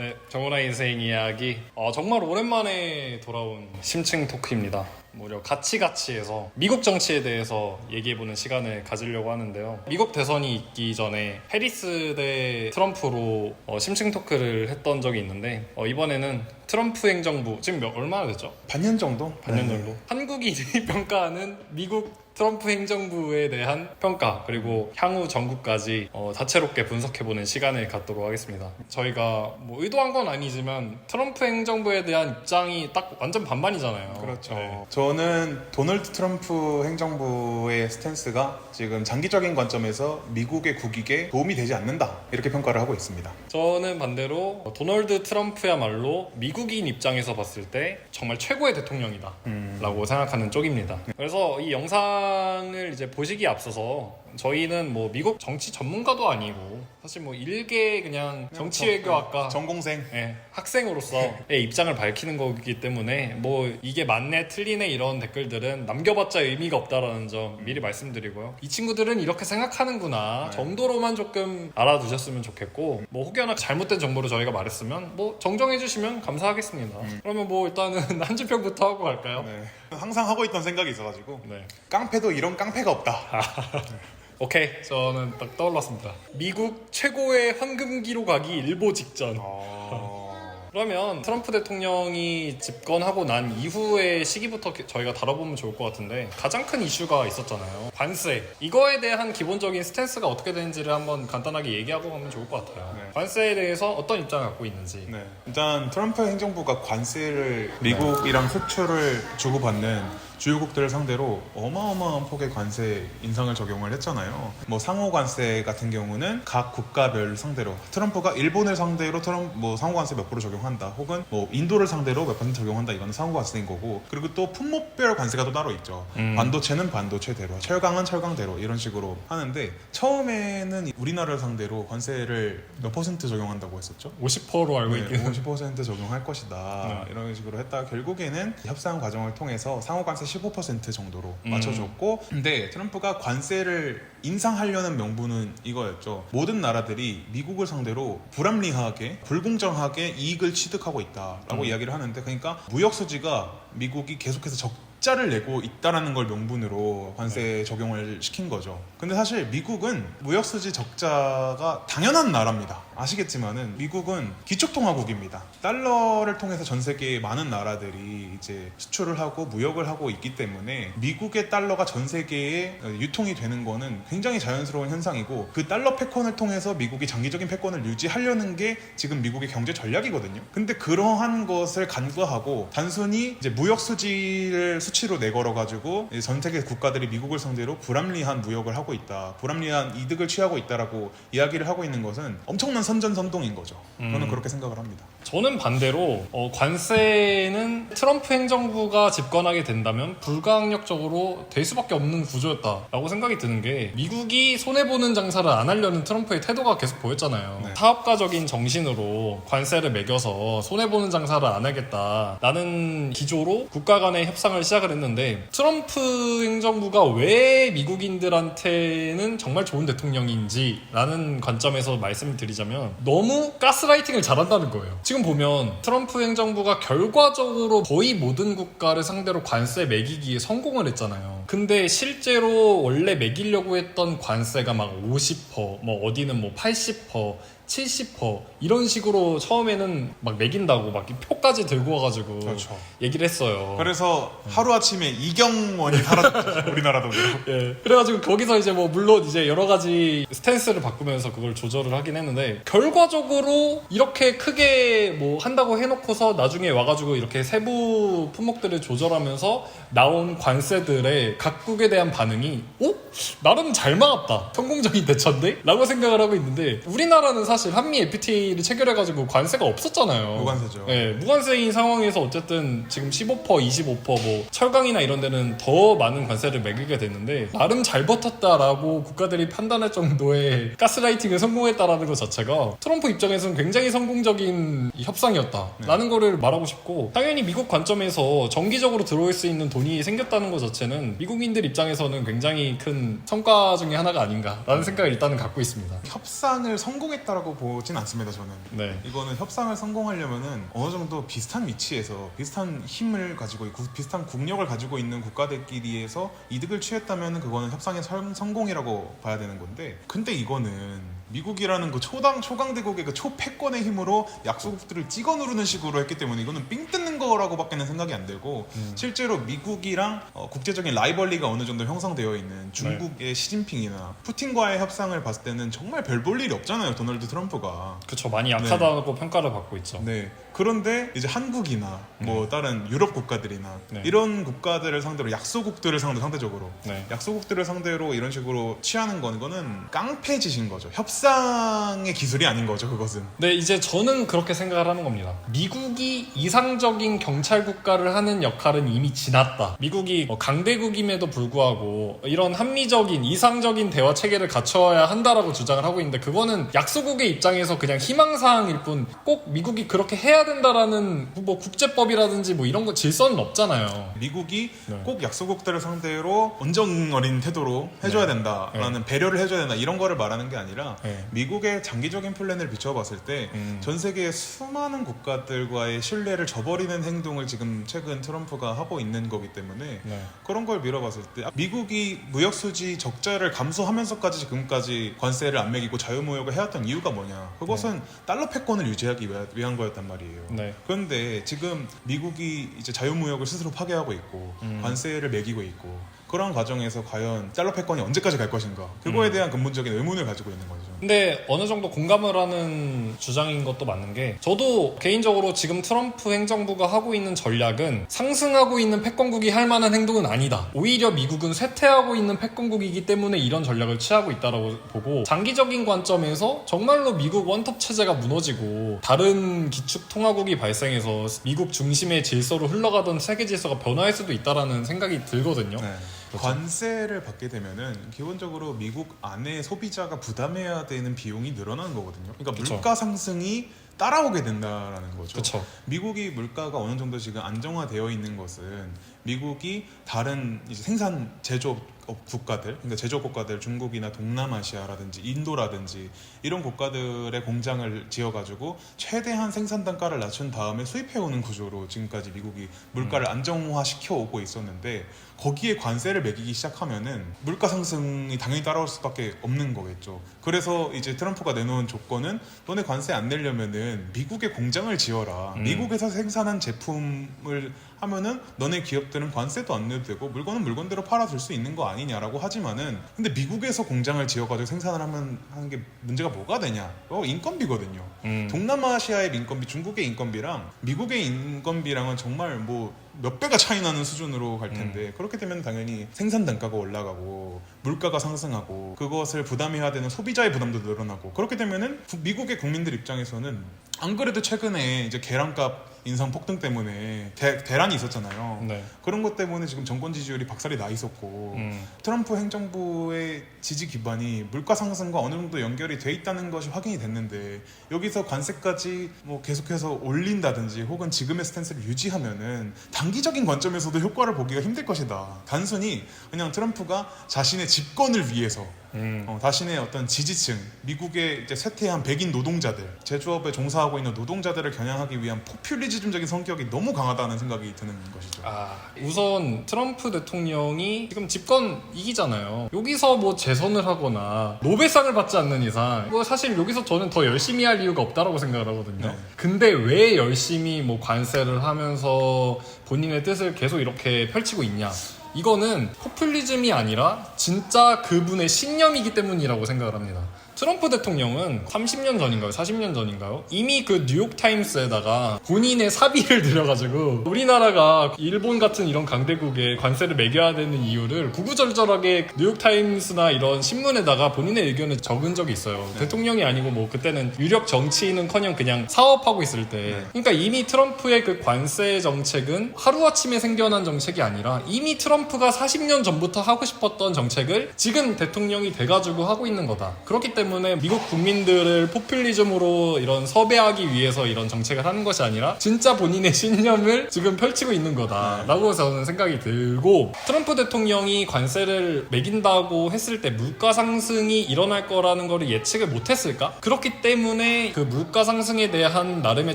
네, 정훈아 인생 이야기. 어, 정말 오랜만에 돌아온 심층 토크입니다. 무려 가치가치에서 미국 정치에 대해서 얘기해보는 시간을 가지려고 하는데요. 미국 대선이 있기 전에 해리스 대 트럼프로 어, 심층 토크를 했던 적이 있는데 어, 이번에는 트럼프 행정부 지금 몇, 얼마나 됐죠? 반년 정도? 반년 네. 정도. 한국인이 평가하는 미국 트럼프 행정부에 대한 평가 그리고 향후 전국까지 어, 다채롭게 분석해보는 시간을 갖도록 하겠습니다. 저희가 뭐 의도한 건 아니지만 트럼프 행정부에 대한 입장이 딱 완전 반반이잖아요. 그렇죠. 네. 저는 도널드 트럼프 행정부의 스탠스가 지금 장기적인 관점에서 미국의 국익에 도움이 되지 않는다 이렇게 평가를 하고 있습니다. 저는 반대로 도널드 트럼프야말로 미국 인 입장에서 봤을 때 정말 최고의 대통령이다. 음. 라고 생각하는 쪽입니다. 그래서 이 영상을 이제 보시기에 앞서서 저희는 뭐 미국 정치 전문가도 아니고 사실 뭐 일개 그냥 정치 외교학과 전공생 예, 학생으로서의 입장을 밝히는 거기 때문에 뭐 이게 맞네 틀리네 이런 댓글들은 남겨봤자 의미가 없다라는 점 미리 말씀드리고요. 이 친구들은 이렇게 생각하는구나 네. 정도로만 조금 알아두셨으면 좋겠고 뭐 혹여나 잘못된 정보를 저희가 말했으면 뭐 정정해 주시면 감사하겠습니다. 그러면 뭐 일단은 한 주평부터 하고 갈까요? 네. 항상 하고 있던 생각이 있어가지고 네. 깡패도 이런 깡패가 없다. 오케이 저는 딱 떠올랐습니다. 미국 최고의 황금기로 가기 일보 직전. 어... 그러면 트럼프 대통령이 집권하고 난 이후의 시기부터 기- 저희가 다뤄보면 좋을 것 같은데 가장 큰 이슈가 있었잖아요. 관세. 이거에 대한 기본적인 스탠스가 어떻게 되는지를 한번 간단하게 얘기하고 가면 좋을 것 같아요. 네. 관세에 대해서 어떤 입장을 갖고 있는지. 네. 일단 트럼프 행정부가 관세를 미국이랑 수출을 주고받는 주요국들을 상대로 어마어마한 폭의 관세 인상을 적용을 했잖아요. 뭐 상호 관세 같은 경우는 각 국가별 상대로 트럼프가 일본을 상대로 트럼 뭐 상호 관세 몇 프로 적용한다. 혹은 뭐 인도를 상대로 몇 퍼센트 적용한다. 이거는 상호 관세인 거고. 그리고 또 품목별 관세가 또 따로 있죠. 음. 반도체는 반도체대로, 철강은 철강대로 이런 식으로 하는데 처음에는 우리나라를 상대로 관세를 몇 퍼센트 적용한다고 했었죠? 50%로 알고 네, 있기는 50% 적용할 것이다 네. 이런 식으로 했다가 결국에는 협상 과정을 통해서 상호 관세 15% 정도로 음. 맞춰줬고 근데 트럼프가 관세를 인상하려는 명분은 이거였죠 모든 나라들이 미국을 상대로 불합리하게 불공정하게 이익을 취득하고 있다라고 음. 이야기를 하는데 그러니까 무역 수지가 미국이 계속해서 적자를 내고 있다라는 걸 명분으로 관세 네. 적용을 시킨 거죠. 근데 사실 미국은 무역 수지 적자가 당연한 나라입니다. 아시겠지만은 미국은 기축통화국입니다. 달러를 통해서 전 세계의 많은 나라들이 이제 수출을 하고 무역을 하고 있기 때문에 미국의 달러가 전 세계에 유통이 되는 거는 굉장히 자연스러운 현상이고 그 달러 패권을 통해서 미국이 장기적인 패권을 유지하려는 게 지금 미국의 경제 전략이거든요. 근데 그러한 것을 간과하고 단순히 이제 무역 수지를 수치로 내걸어 가지고 전 세계 국가들이 미국을 상대로 불합리한 무역을 하고 있다, 불합리한 이득을 취하고 있다라고 이야기를 하고 있는 것은 엄청난 선전선동인 거죠. 저는 음. 그렇게 생각을 합니다. 저는 반대로 어, 관세는 트럼프 행정부가 집권하게 된다면 불가항력적으로 될 수밖에 없는 구조였다라고 생각이 드는 게 미국이 손해보는 장사를 안 하려는 트럼프의 태도가 계속 보였잖아요. 네. 사업가적인 정신으로 관세를 매겨서 손해보는 장사를 안 하겠다 라는 기조로 국가 간의 협상을 시작을 했는데 트럼프 행정부가 왜 미국인들한테는 정말 좋은 대통령인지 라는 관점에서 말씀을 드리자면 너무 가스라이팅을 잘한다는 거예요. 지금 보면 트럼프 행정부가 결과적으로 거의 모든 국가를 상대로 관세 매기기에 성공을 했잖아요. 근데 실제로 원래 매기려고 했던 관세가 막 50%, 뭐 어디는 뭐 80%, 70% 이런 식으로 처음에는 막 매긴다고 막이 표까지 들고 와가지고 그렇죠. 얘기를 했어요. 그래서 하루 아침에 이경원이 사라졌죠. 우리나라 돈으로. 예. 그래가지고 거기서 이제 뭐 물론 이제 여러 가지 스탠스를 바꾸면서 그걸 조절을 하긴 했는데 결과적으로 이렇게 크게 뭐 한다고 해놓고서 나중에 와가지고 이렇게 세부 품목들을 조절하면서 나온 관세들의 각국에 대한 반응이 어? 나름 잘 막았다. 성공적인 대처인데? 라고 생각을 하고 있는데 우리나라는 사실 한미 FTA 를 체결해가지고 관세가 없었잖아요. 무관세죠. 예, 무관세인 상황에서 어쨌든 지금 15% 25%뭐 철강이나 이런 데는 더 많은 관세를 매기게 됐는데 나름 잘 버텼다라고 국가들이 판단할 정도의 가스라이팅을 성공했다라는 것 자체가 트럼프 입장에서는 굉장히 성공적인 이 협상이었다라는 거를 말하고 싶고 당연히 미국 관점에서 정기적으로 들어올 수 있는 돈이 생겼다는 것 자체는 미국 미국인들 입장에서는 굉장히 큰 성과 중에 하나가 아닌가라는 생각을 일단은 갖고 있습니다. 협상을 성공했다라고 보진 않습니다. 저는. 네. 이거는 협상을 성공하려면은 어느 정도 비슷한 위치에서 비슷한 힘을 가지고 있고 비슷한 국력을 가지고 있는 국가들끼리에서 이득을 취했다면 그거는 협상의 설- 성공이라고 봐야 되는 건데 근데 이거는 미국이라는 그 초당 초강대국의 그 초패권의 힘으로 약소국들을 찍어 누르는 식으로 했기 때문에 이거는 삥 뜯는 거라고밖에는 생각이 안 들고 실제로 미국이랑 어, 국제적인 라이벌리가 어느 정도 형성되어 있는 중국의 시진핑이나 푸틴과의 협상을 봤을 때는 정말 별 볼 일이 없잖아요 도널드 트럼프가 그쵸 많이 약하다고 평가를 받고 있죠. 네. 그런데 이제 한국이나 뭐 다른 유럽 국가들이나 네. 이런 국가들을 상대로 약소국들을 상대 상대적으로 네. 약소국들을 상대로 이런 식으로 취하는 건 이거는 깡패짓인 거죠. 협상 의 기술이 아닌 거죠. 그것은. 네, 이제 저는 그렇게 생각을 하는 겁니다. 미국이 이상적인 경찰 국가를 하는 역할은 이미 지났다. 미국이 뭐 강대국임에도 불구하고 이런 합리적인 이상적인 대화 체계를 갖춰야 한다라고 주장을 하고 있는데 그거는 약소국의 입장에서 그냥 희망사항일 뿐 꼭 미국이 그렇게 해야 된다라는 뭐 국제법이라든지 뭐 이런 거 질서는 없잖아요. 미국이 네. 꼭 약소국들을 상대로 온정 어린 태도로 해줘야 네. 된다라는 배려를 해줘야 된다 이런 거를 말하는 게 아니라 네. 미국의 장기적인 플랜을 비춰봤을 때전 음. 세계의 수많은 국가들과의 신뢰를 저버리는 행동을 지금 최근 트럼프가 하고 있는 거기 때문에 네. 그런 걸 밀어봤을 때 미국이 무역 수지 적자를 감소하면서까지 지금까지 관세를 안 매기고 자유무역을 해왔던 이유가 뭐냐? 그것은 달러 패권을 유지하기 위한 거였단 말이에요. 네. 그런데 지금 미국이 이제 자유무역을 스스로 파괴하고 있고 음. 관세를 매기고 있고 그런 과정에서 과연 달러 패권이 언제까지 갈 것인가? 그거에 음. 대한 근본적인 의문을 가지고 있는 거죠. 근데 어느 정도 공감을 하는 주장인 것도 맞는 게 저도 개인적으로 지금 트럼프 행정부가 하고 있는 전략은 상승하고 있는 패권국이 할 만한 행동은 아니다. 오히려 미국은 쇠퇴하고 있는 패권국이기 때문에 이런 전략을 취하고 있다라고 보고 장기적인 관점에서 정말로 미국 원톱 체제가 무너지고 다른 기축 통화국이 발생해서 미국 중심의 질서로 흘러가던 세계 질서가 변화할 수도 있다라는 생각이 들거든요. 네. 관세를 받게 되면은 기본적으로 미국 안에 소비자가 부담해야 되는 비용이 늘어나는 거거든요. 그러니까 그쵸. 물가 상승이 따라오게 된다라는 거죠. 그렇죠. 미국이 물가가 어느 정도 지금 안정화되어 있는 것은 미국이 다른 생산 제조업 국가들, 그러니까 제조업 국가들 중국이나 동남아시아라든지 인도라든지 이런 국가들의 공장을 지어가지고 최대한 생산 단가를 낮춘 다음에 수입해오는 구조로 지금까지 미국이 물가를 안정화시켜 오고 있었는데 거기에 관세를 매기기 시작하면은 물가 상승이 당연히 따라올 수밖에 없는 거겠죠. 그래서 이제 트럼프가 내놓은 조건은 너네 관세 안 내려면은 미국에 공장을 지어라. 음. 미국에서 생산한 제품을 하면은 너네 기업들은 관세도 안 내도 되고 물건은 물건대로 팔아줄 수 있는 거 아니냐라고 하지만은 근데 미국에서 공장을 지어가지고 생산을 하면 하는 게 문제가 뭐가 되냐? 어 인건비거든요. 음. 동남아시아의 인건비, 중국의 인건비랑 미국의 인건비랑은 정말 뭐 몇 배가 차이 나는 수준으로 갈 텐데 음. 그렇기 때문에 당연히 생산 단가가 올라가고 물가가 상승하고 그것을 부담해야 되는 소비자의 부담도 늘어나고 그렇게 되면은 구- 미국의 국민들 입장에서는 안 그래도 최근에 이제 계란값 인상 폭등 때문에 대, 대란이 있었잖아요. 네. 그런 것 때문에 지금 정권 지지율이 박살이 나 있었고 음. 트럼프 행정부의 지지 기반이 물가 상승과 어느 정도 연결이 돼 있다는 것이 확인이 됐는데 여기서 관세까지 뭐 계속해서 올린다든지 혹은 지금의 스탠스를 유지하면은 단기적인 관점에서도 효과를 보기가 힘들 것이다. 단순히 그냥 트럼프가 자신의 집권을 위해서 음. 어, 자신의 어떤 지지층, 미국의 이제 쇠퇴한 백인 노동자들, 제조업에 종사하고 있는 노동자들을 겨냥하기 위한 포퓰리 즘적인 성격이 너무 강하다는 생각이 드는 것이죠. 아, 우선 트럼프 대통령이 지금 집권 이기잖아요. 여기서 뭐 재선을 하거나 노벨상을 받지 않는 이상 뭐 사실 여기서 저는 더 열심히 할 이유가 없다라고 생각을 하거든요. 네. 근데 왜 열심히 뭐 관세를 하면서 본인의 뜻을 계속 이렇게 펼치고 있냐? 이거는 포퓰리즘이 아니라 진짜 그분의 신념이기 때문이라고 생각을 합니다. 트럼프 대통령은 30년 전인가요? 40년 전인가요? 이미 그 뉴욕타임스에다가 본인의 사비를 들여가지고 우리나라가 일본 같은 이런 강대국에 관세를 매겨야 되는 이유를 구구절절하게 뉴욕타임스나 이런 신문에다가 본인의 의견을 적은 적이 있어요. 대통령이 아니고 뭐 그때는 유력 정치인은 커녕 그냥 사업하고 있을 때. 그러니까 이미 트럼프의 그 관세 정책은 하루아침에 생겨난 정책이 아니라 이미 트럼프가 40년 전부터 하고 싶었던 정책을 지금 대통령이 돼가지고 하고 있는 거다. 그렇기 때문에 때문에 미국 국민들을 포퓰리즘으로 이런 섭외하기 위해서 이런 정책을 하는 것이 아니라 진짜 본인의 신념을 지금 펼치고 있는 거다라고 저는 생각이 들고 트럼프 대통령이 관세를 매긴다고 했을 때 물가 상승이 일어날 거라는 거를 예측을 못했을까? 그렇기 때문에 그 물가 상승에 대한 나름의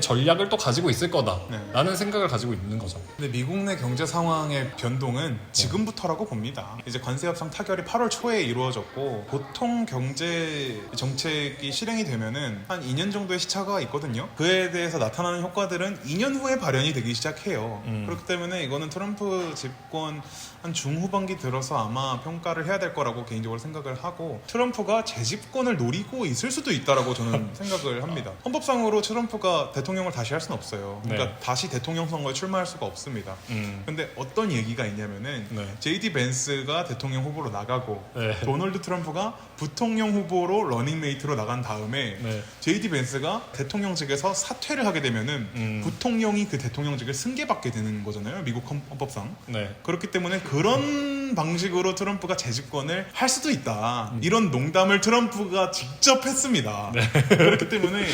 전략을 또 가지고 있을 거다라는 생각을 가지고 있는 거죠. 근데 미국 내 경제 상황의 변동은 지금부터라고 봅니다. 이제 관세 협상 타결이 8월 초에 이루어졌고 보통 경제 정책이 실행이 되면은 한 2년 정도의 시차가 있거든요. 그에 대해서 나타나는 효과들은 2년 후에 발현이 되기 시작해요. 그렇기 때문에 이거는 트럼프 집권 한 중후반기 들어서 아마 평가를 해야 될 거라고 개인적으로 생각을 하고 트럼프가 재집권을 노리고 있을 수도 있다라고 저는 생각을 합니다. 헌법상으로 트럼프가 대통령을 다시 할 수는 없어요. 그러니까 네. 다시 대통령 선거에 출마할 수가 없습니다. 음. 근데 어떤 얘기가 있냐면은 네. 제이디 벤스가 대통령 후보로 나가고 네. 도널드 트럼프가 부통령 후보로 러닝메이트로 나간 다음에 네. 제이디 벤스가 대통령직에서 사퇴를 하게 되면은 음. 부통령이 그 대통령직을 승계받게 되는 거잖아요. 미국 헌- 헌법상. 네. 그렇기 때문에 그런 방식으로 트럼프가 재집권을 할 수도 있다. 음. 이런 농담을 트럼프가 직접 했습니다. 네. 그렇기 때문에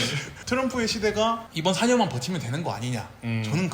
트럼프의 시대가 이번 4년만 버티면 되는 거 아니냐. 음. 저는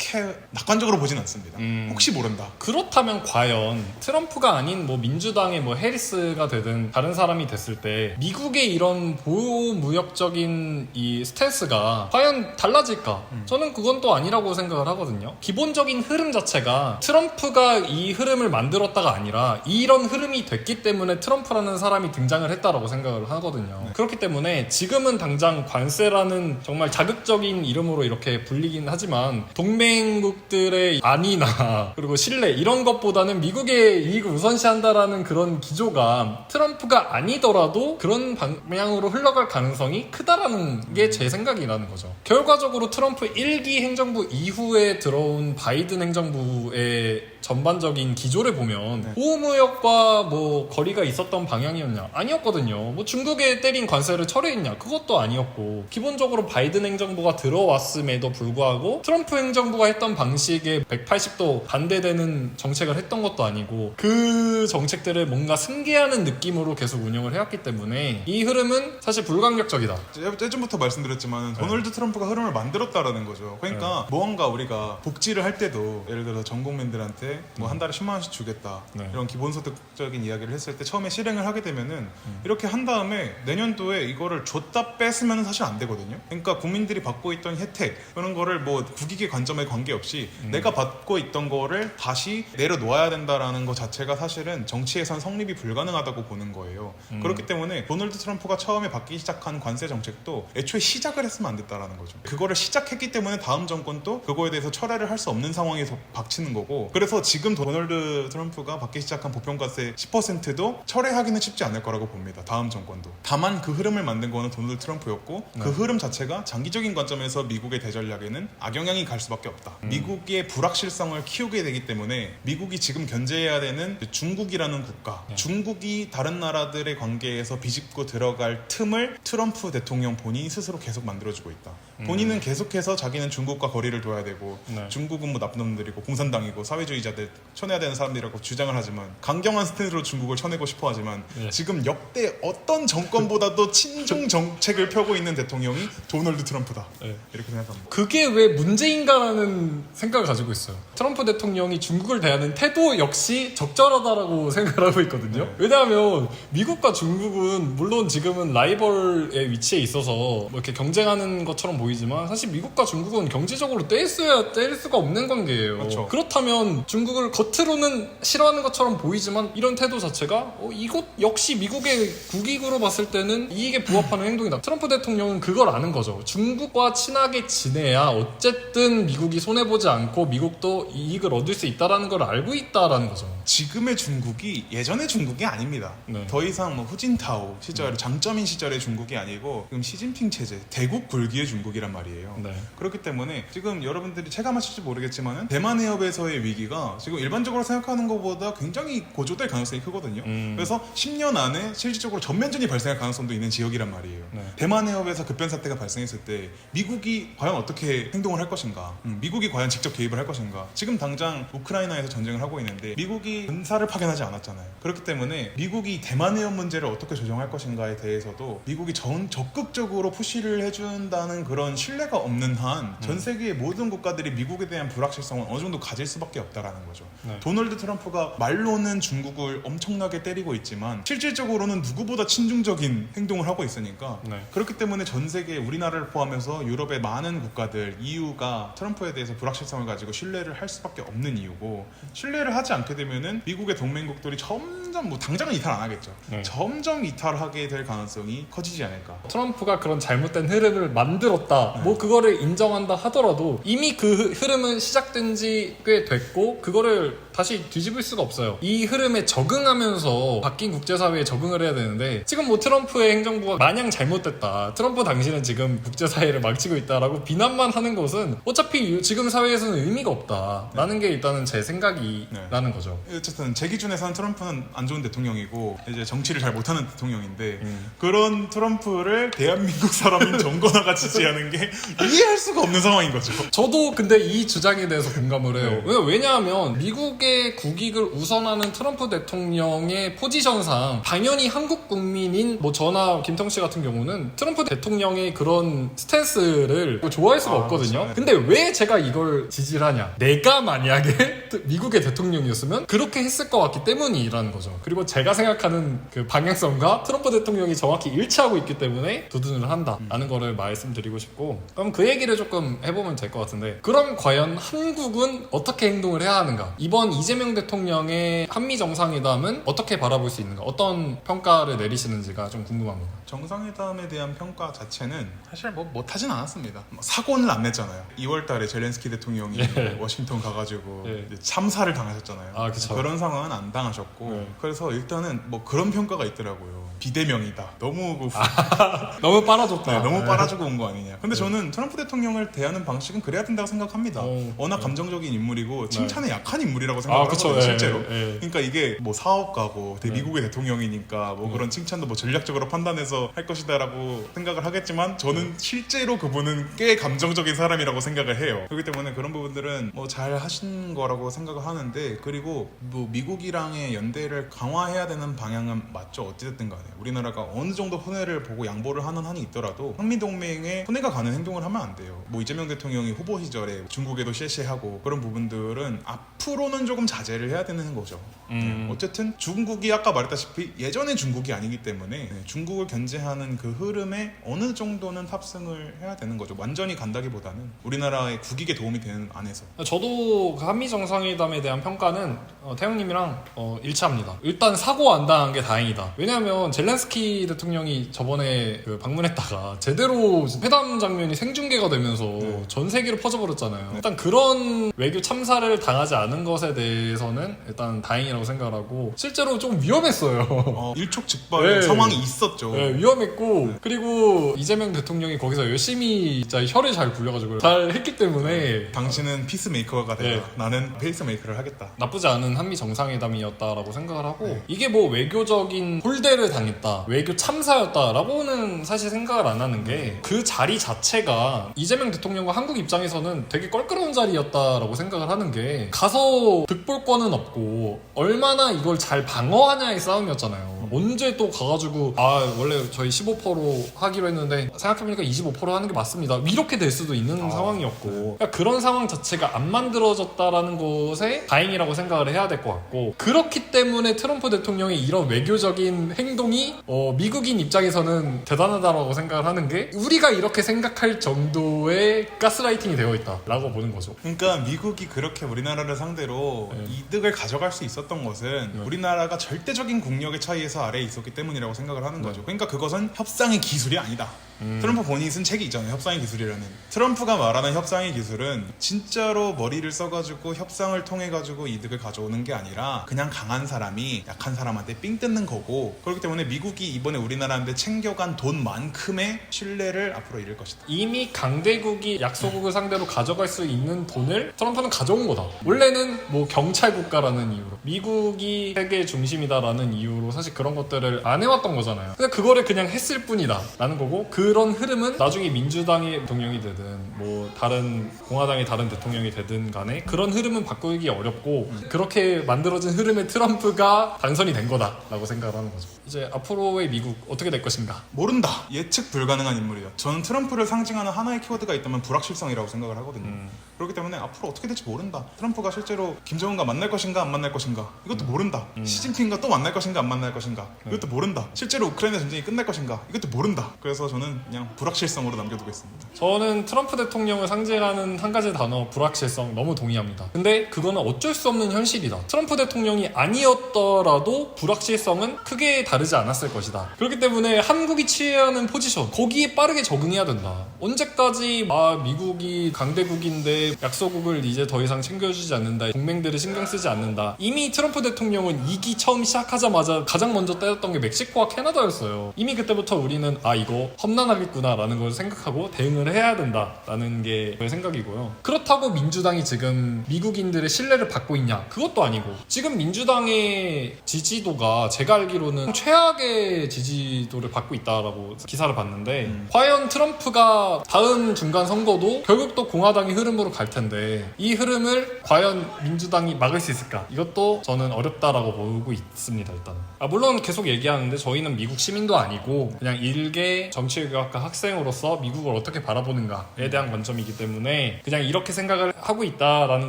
그렇게 낙관적으로 보진 않습니다. 음. 혹시 모른다. 그렇다면 과연 트럼프가 아닌 뭐 민주당의 뭐 해리스가 되든 다른 사람이 됐을 때 미국의 이런 보호무역적인 이 스탠스가 과연 달라질까? 저는 그건 또 아니라고 생각을 하거든요. 기본적인 흐름 자체가 트럼프가 이 흐름을 만들었다가 아니라 이런 흐름이 됐기 때문에 트럼프라는 사람이 등장을 했다라고 생각을 하거든요. 그렇기 때문에 지금은 당장 관세라는 정말 자극적인 이름으로 이렇게 불리긴 하지만 동맹 국들의 안위나 그리고 신뢰 이런 것보다는 미국의 이익을 우선시한다라는 그런 기조가 트럼프가 아니더라도 그런 방향으로 흘러갈 가능성이 크다라는 게 제 생각이라는 거죠. 결과적으로 트럼프 1기 행정부 이후에 들어온 바이든 행정부의 전반적인 기조를 보면 네. 보호무역과 뭐 거리가 있었던 방향이었냐? 아니었거든요. 뭐 중국에 때린 관세를 철회했냐? 그것도 아니었고 기본적으로 바이든 행정부가 들어왔음에도 불구하고 트럼프 행정부가 했던 방식에 180도 반대되는 정책을 했던 것도 아니고 그 정책들을 뭔가 승계하는 느낌으로 계속 운영을 해왔기 때문에 이 흐름은 사실 불강력적이다. 예- 예전부터 말씀드렸지만 도널드 트럼프가 흐름을 만들었다라는 거죠. 그러니까 무언가 우리가 복지를 할 때도 예를 들어 전 국민들한테 뭐 한 달에 10만 원씩 주겠다 네. 이런 기본소득적인 이야기를 했을 때 처음에 실행을 하게 되면은 이렇게 한 다음에 내년도에 이거를 줬다 뺐으면 사실 안 되거든요. 그러니까 국민들이 받고 있던 혜택 그런 거를 뭐 국익의 관점에 관계없이 내가 받고 있던 거를 다시 내려놓아야 된다라는 것 자체가 사실은 정치에선 성립이 불가능하다고 보는 거예요. 그렇기 때문에 도널드 트럼프가 처음에 받기 시작한 관세 정책도 애초에 시작을 했으면 안 됐다라는 거죠. 그거를 시작했기 때문에 다음 정권도 그거에 대해서 철회를 할 수 없는 상황에서 박치는 거고 그래서 지금 도널드 트럼프가 받기 시작한 보편과세 10%도 철회하기는 쉽지 않을 거라고 봅니다. 다음 정권도. 다만 그 흐름을 만든 거는 도널드 트럼프였고 그 흐름 자체가 장기적인 관점에서 미국의 대전략에는 악영향이 갈 수밖에 없다. 미국의 불확실성을 키우게 되기 때문에 미국이 지금 견제해야 되는 중국이라는 국가, 중국이 다른 나라들의 관계에서 비집고 들어갈 틈을 트럼프 대통령 본인이 스스로 계속 만들어주고 있다. 본인은 계속해서 자기는 중국과 거리를 둬야 되고 네. 중국은 뭐 나쁜 놈들이고 공산당이고 사회주의자 들 쳐내야 되는 사람들이라고 주장을 하지만 강경한 스탠스로 중국을 쳐내고 싶어 하지만 네. 지금 역대 어떤 정권보다도 친중 정책을 펴고 있는 대통령이 도널드 트럼프다. 네. 이렇게 생각합니다. 그게 왜 문제인가라는 생각을 가지고 있어요. 트럼프 대통령이 중국을 대하는 태도 역시 적절하다라고 생각을 하고 있거든요. 네. 왜냐하면 미국과 중국은 물론 지금은 라이벌의 위치에 있어서 뭐 이렇게 경쟁하는 것처럼 보이지만 사실 미국과 중국은 경제적으로 떼있어야 뗄 수가 없는 관계예요. 그렇죠. 그렇다면 중 국을 겉으로는 싫어하는 것처럼 보이지만 이런 태도 자체가 어, 이것 역시 미국의 국익으로 봤을 때는 이익에 부합하는 행동이다. 트럼프 대통령은 그걸 아는 거죠. 중국과 친하게 지내야 어쨌든 미국이 손해 보지 않고 미국도 이익을 얻을 수 있다라는 걸 알고 있다라는 거죠. 지금의 중국이 예전의 중국이 아닙니다. 네. 더 이상 뭐 후진타오 시절 장점인 시절의 중국이 아니고 지금 시진핑 체제 대국 굴기의 중국이란 말이에요. 네. 그렇기 때문에 지금 여러분들이 체감하실지 모르겠지만은 대만 해협에서의 위기가 자체가 지금 일반적으로 생각하는 것보다 굉장히 고조될 가능성이 크거든요. 음. 그래서 10년 안에 실질적으로 전면전이 발생할 가능성도 있는 지역이란 말이에요. 네. 대만 해협에서 급변 사태가 발생했을 때 미국이 과연 어떻게 행동을 할 것인가? 음, 미국이 과연 직접 개입을 할 것인가? 지금 당장 우크라이나에서 전쟁을 하고 있는데 미국이 군사를 파견하지 않았잖아요. 그렇기 때문에 미국이 대만 해협 문제를 어떻게 조정할 것인가에 대해서도 미국이 전 적극적으로 푸시를 해준다는 그런 신뢰가 없는 한 전 세계의 모든 국가들이 미국에 대한 불확실성은 어느 정도 가질 수밖에 없다라는 거죠. 네. 도널드 트럼프가 말로는 중국을 엄청나게 때리고 있지만 실질적으로는 누구보다 친중적인 행동을 하고 있으니까 네. 그렇기 때문에 전 세계 우리나라를 포함해서 유럽의 많은 국가들 EU가 트럼프에 대해서 불확실성을 가지고 신뢰를 할 수밖에 없는 이유고 신뢰를 하지 않게 되면은 미국의 동맹국들이 점점 뭐 당장은 이탈 안 하겠죠. 네. 점점 이탈하게 될 가능성이 커지지 않을까. 트럼프가 그런 잘못된 흐름을 만들었다. 네. 뭐 그거를 인정한다 하더라도 이미 그 흐- 흐름은 시작된 지 꽤 됐고 그 거를 다시 뒤집을 수가 없어요. 이 흐름에 적응하면서 바뀐 국제사회에 적응을 해야 되는데 지금 뭐 트럼프의 행정부가 마냥 잘못됐다. 트럼프 당신은 지금 국제사회를 망치고 있다라고 비난만 하는 것은 어차피 지금 사회에서는 의미가 없다라는 게 일단은 제 생각이라는 거죠. 어쨌든 제 기준에서는 트럼프는 안 좋은 대통령이고 이제 정치를 잘 못하는 대통령인데 음. 그런 트럼프를 대한민국 사람인 정권화가 지지하는 게 이해할 수가 없는 상황인 거죠. 저도 근데 이 주장에 대해서 공감을 해요. 네. 왜- 왜냐하면 미국 의 국익을 우선하는 트럼프 대통령의 포지션상 당연히 한국 국민인 뭐 저나 김통 씨 같은 경우는 트럼프 대통령의 그런 스탠스를 좋아할 수가 아, 없거든요. 그렇죠. 근데 왜 제가 이걸 지지를 하냐? 내가 만약에 미국의 대통령이었으면 그렇게 했을 것 같기 때문이라는 거죠. 그리고 제가 생각하는 그 방향성과 트럼프 대통령이 정확히 일치하고 있기 때문에 두둔을 한다라는 거를 말씀드리고 싶고 그럼 그 얘기를 조금 해보면 될 것 같은데 그럼 과연 한국은 어떻게 행동을 해야 하는가? 이번 이재명 대통령의 한미 정상회담은 어떻게 바라볼 수 있는가? 어떤 평가를 내리시는지가 좀 궁금합니다. 정상회담에 대한 평가 자체는 사실 뭐 못하진 않았습니다. 뭐 사고는 안 냈잖아요. 2월 달에 젤렌스키 대통령이 예. 워싱턴 가가지고 예. 참사를 당하셨잖아요. 아. 그런 상황은 안 당하셨고 네. 그래서 일단은 뭐 그런 평가가 있더라고요. 비대명이다. 너무 그 너무 빨아줬다. 네, 너무 네. 빨아주고 온 거 아니냐. 근데 저는 트럼프 대통령을 대하는 방식은 그래야 된다고 생각합니다. 어, 워낙 네. 감정적인 인물이고 칭찬에 약한 인물이라고 아, 생각하거든요. 그쵸. 예, 실제로. 예. 그러니까 이게 뭐 사업가고 네. 미국의 대통령이니까 뭐 네. 그런 칭찬도 뭐 전략적으로 판단해서 할 것이다라고 생각을 하겠지만 저는 실제로 그분은 꽤 감정적인 사람이라고 생각을 해요. 그렇기 때문에 그런 부분들은 뭐 잘 하신 거라고 생각을 하는데 그리고 뭐 미국이랑의 연대를 강화해야 되는 방향은 맞죠. 어찌됐든 간에 우리나라가 어느 정도 손해를 보고 양보를 하는 한이 있더라도 한미 동맹에 손해가 가는 행동을 하면 안 돼요. 뭐 이재명 대통령이 후보 시절에 중국에도 셰셰하고 그런 부분들은 앞으로는 조금 자제를 해야 되는 거죠. 음. 네, 어쨌든 중국이 아까 말했다시피 예전의 중국이 아니기 때문에 네, 중국을 견제하는 그 흐름에 어느 정도는 탑승을 해야 되는 거죠. 완전히 간다기보다는 우리나라의 국익에 도움이 되는 안에서. 저도 그 한미 정상회담에 대한 평가는 어, 태영님이랑 어, 일치합니다. 일단 사고 안 당한 게 다행이다. 왜냐하면 젤렌스키 대통령이 저번에 그 방문했다가 제대로 회담 장면이 생중계가 되면서 네. 전 세계로 퍼져버렸잖아요. 일단 그런 외교 참사를 당하지 않은 것에 대해 서는 일단 다행이라고 생각을 하고 실제로 좀 위험했어요. 어, 일촉즉발 네. 상황이 있었죠. 네, 위험했고 그리고 이재명 대통령이 거기서 열심히 진짜 혀를 잘 굴려가지고 잘 했기 때문에 당신은 피스메이커가 되라. 네. 나는 페이스메이커를 하겠다. 나쁘지 않은 한미 정상회담이었다라고 생각을 하고 네. 이게 뭐 외교적인 홀대를 당했다 외교 참사였다라고는 사실 생각을 안 하는 게 그 자리 자체가 이재명 대통령과 한국 입장에서는 되게 껄끄러운 자리였다라고 생각을 하는 게 가서 득볼권은 없고 얼마나 이걸 잘 방어하냐의 싸움이었잖아요. 언제 또 가가지고 아 원래 저희 15%로 하기로 했는데 생각해보니까 25% 하는 게 맞습니다. 이렇게 될 수도 있는 아, 상황이었고 그러니까 그런 상황 자체가 안 만들어졌다라는 것에 다행이라고 생각을 해야 될 것 같고 그렇기 때문에 트럼프 대통령의 이런 외교적인 행동이 어, 미국인 입장에서는 대단하다라고 생각을 하는 게 우리가 이렇게 생각할 정도의 가스라이팅이 되어 있다라고 보는 거죠. 그러니까 미국이 그렇게 우리나라를 상대로 네. 이득을 가져갈 수 있었던 것은 네. 우리나라가 절대적인 국력의 차이에서 아래에 있었기 때문이라고 생각을 하는 네. 거죠. 그러니까 그것은 협상의 기술이 아니다. 음. 트럼프 본인이 쓴 책이 있잖아요. 협상의 기술이라는. 트럼프가 말하는 협상의 기술은 진짜로 머리를 써가지고 협상을 통해가지고 이득을 가져오는 게 아니라 그냥 강한 사람이 약한 사람한테 삥 뜯는 거고 그렇기 때문에 미국이 이번에 우리나라한테 챙겨간 돈만큼의 신뢰를 앞으로 잃을 것이다. 이미 강대국이 약소국을 상대로 가져갈 수 있는 돈을 트럼프는 가져온 거다. 원래는 뭐 경찰 국가라는 이유로 미국이 세계 중심이다라는 이유로 사실 그런 것들을 안 해왔던 거잖아요. 근데 그거를 그냥 했을 뿐이다라는 거고 그런 흐름은 나중에 민주당의 대통령이 되든 뭐 다른 공화당의 다른 대통령이 되든 간에 그런 흐름은 바꾸기 어렵고 그렇게 만들어진 흐름의 트럼프가 당선이 된 거다라고 생각을 하는 거죠. 이제 앞으로의 미국 어떻게 될 것인가? 모른다. 예측 불가능한 인물이다. 저는 트럼프를 상징하는 하나의 키워드가 있다면 불확실성이라고 생각을 하거든요. 음. 그렇기 때문에 앞으로 어떻게 될지 모른다. 트럼프가 실제로 김 정은과 만날 것인가 안 만날 것인가 이것도 모른다. 시진핑과 또 만날 것인가 안 만날 것인가 이것도 모른다. 실제로 우크라이나 전쟁이 끝날 것인가 이것도 모른다. 그래서 저는 그냥 불확실성으로 남겨두겠습니다. 저는 트럼프 대통령을 상징하는 한 가지 단어 불확실성 너무 동의합니다. 근데 그거는 어쩔 수 없는 현실이다. 트럼프 대통령이 아니었더라도 불확실성은 크게 다르지 않았을 것이다. 그렇기 때문에 한국이 취해하는 포지션 거기에 빠르게 적응해야 된다. 언제까지 아 미국이 강대국인데 약소국을 이제 더 이상 챙겨주지 않는다. 동맹 들을 신경 쓰지 않는다. 이미 트럼프 대통령은 이기 처음 시작하자마자 가장 먼저 때렸던 게 멕시코와 캐나다였어요. 이미 그때부터 우리는 아 이거 험난하겠구나라는 걸 생각하고 대응을 해야 된다라는 게 저의 생각이고요. 그렇다고 민주당이 지금 미국인들의 신뢰를 받고 있냐? 그것도 아니고 지금 민주당의 지지도가 제가 알기로는 최악의 지지도를 받고 있다라고 기사를 봤는데 과연 트럼프가 다음 중간 선거도 결국 또 공화당의 흐름으로 갈 텐데 이 흐름을 과연 민주 당이 막을 수 있을까? 이것도 저는 어렵다라고 보고 있습니다. 일단 아, 물론 계속 얘기하는데 저희는 미국 시민도 아니고 그냥 일개 정치학과 학생으로서 미국을 어떻게 바라보는가에 대한 관점이기 때문에 그냥 이렇게 생각을 하고 있다라는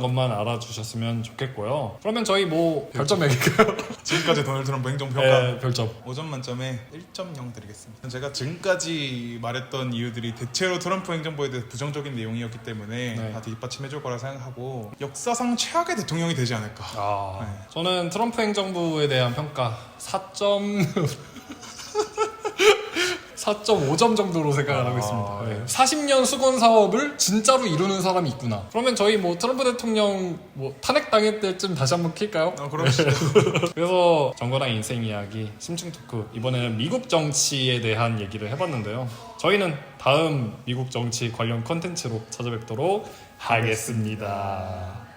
것만 알아주셨으면 좋겠고요. 그러면 저희 뭐 별점 매길까요? 지금까지 도널드 트럼프 행정평가 네, 별점. 5점 만점에 1.0 드리겠습니다. 제가 지금까지 말했던 이유들이 대체로 트럼프 행정부에 대해 부정적인 내용이었기 때문에 네. 다 뒷받침해줄 거라 생각하고 역사상 최악의 대통령 이 되지 않을까. 아, 네. 저는 트럼프 행정부에 대한 평가 4점 4.5점 정도로 생각을 하고 있습니다. 네. 40년 수건 사업을 진짜로 이루는 사람이 있구나. 그러면 저희 뭐 트럼프 대통령 뭐 탄핵 당할 때쯤 다시 한번 킬까요? 어, 그러시죠. 그래서 정거랑 인생 이야기 심층 토크 이번에는 미국 정치에 대한 얘기를 해봤는데요. 저희는 다음 미국 정치 관련 컨텐츠로 찾아뵙도록 하겠습니다.